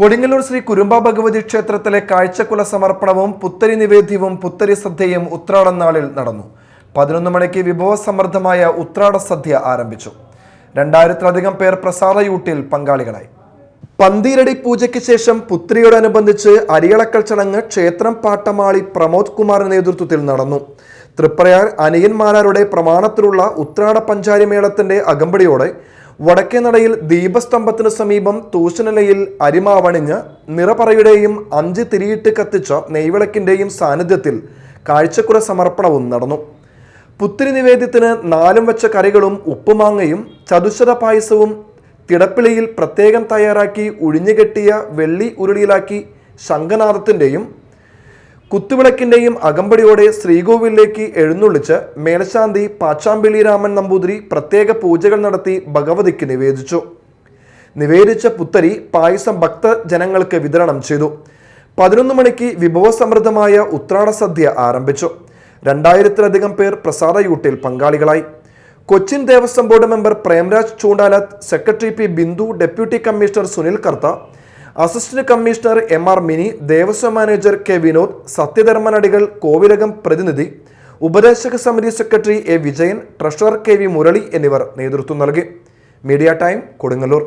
കൊടുങ്ങല്ലൂർ ശ്രീ കുരുമ്പ ഭഗവതി ക്ഷേത്രത്തിലെ കാഴ്ചക്കുല സമർപ്പണവും പുത്തരി നിവേദ്യവും പുത്തരി സദ്യയും ഉത്രാടം നാളിൽ നടന്നു. പതിനൊന്ന് മണിക്ക് വിഭവസമൃദ്ധമായ ഉത്രാട സദ്യ ആരംഭിച്ചു. രണ്ടായിരത്തിലധികം പേർ പ്രസാദയൂട്ടിൽ പങ്കാളികളായി. പന്തീരടി പൂജയ്ക്ക് ശേഷം പുത്രിയോടനുബന്ധിച്ച് അരിയളക്കൽ ചടങ്ങ് ക്ഷേത്രം പാട്ടമാളി പ്രമോദ് കുമാറിന്റെ നേതൃത്വത്തിൽ നടന്നു. തൃപ്രയാർ അനിയന്മാരാരുടെ പ്രമാണത്തിലുള്ള ഉത്രാട പഞ്ചാരി മേളത്തിന്റെ അകമ്പടിയോടെ വടക്കേനടയിൽ ദീപസ്തംഭത്തിന് സമീപം തൂശനിലയിൽ അരിമാവണിഞ്ഞ് നിറപറയുടെയും അഞ്ച് തിരിയിട്ട് കത്തിച്ച നെയ്വിളക്കിന്റെയും സാന്നിധ്യത്തിൽ കാഴ്ചക്കുറ സമർപ്പണവും നടന്നു. പുത്തിരി നിവേദ്യത്തിന് നാലും വെച്ച കറികളും ഉപ്പുമാങ്ങയും ചതുശത പായസവും തിടപ്പിളിയിൽ പ്രത്യേകം തയ്യാറാക്കി ഉഴിഞ്ഞുകെട്ടിയ വെള്ളി ഉരുളിയിലാക്കി ശംഖനാഥത്തിന്റെയും കുത്തുവിളക്കിന്റെയും അകമ്പടിയോടെ ശ്രീകോവിലേക്ക് എഴുന്നള്ളിച്ച് മേൽശാന്തി പാച്ചാമ്പിളി രാമൻ നമ്പൂതിരി പ്രത്യേക പൂജകൾ നടത്തി ഭഗവതിക്ക് നിവേദിച്ചു. നിവേദിച്ച പുത്തരി പായസം ഭക്തജനങ്ങൾക്ക് വിതരണം ചെയ്തു. പതിനൊന്ന് മണിക്ക് വിഭവസമൃദ്ധമായ ഉത്രാട സദ്യ ആരംഭിച്ചു. രണ്ടായിരത്തിലധികം പേർ പ്രസാദ യൂട്ടിൽ പങ്കാളികളായി. Cochin Devaswom board member Premraj Choondalath secretary P Bindu deputy commissioner Sunil Kartha assistant commissioner M R Mini Devaswom manager K Vinod സത്യധർമ്മനടികൾ കോവിലകം പ്രതിനിധി ഉപദേശക സമിതി secretary A Vijayan treasurer K V Murali എന്നിവർ നേതൃത്വം നൽകി. Media time Kodungallur.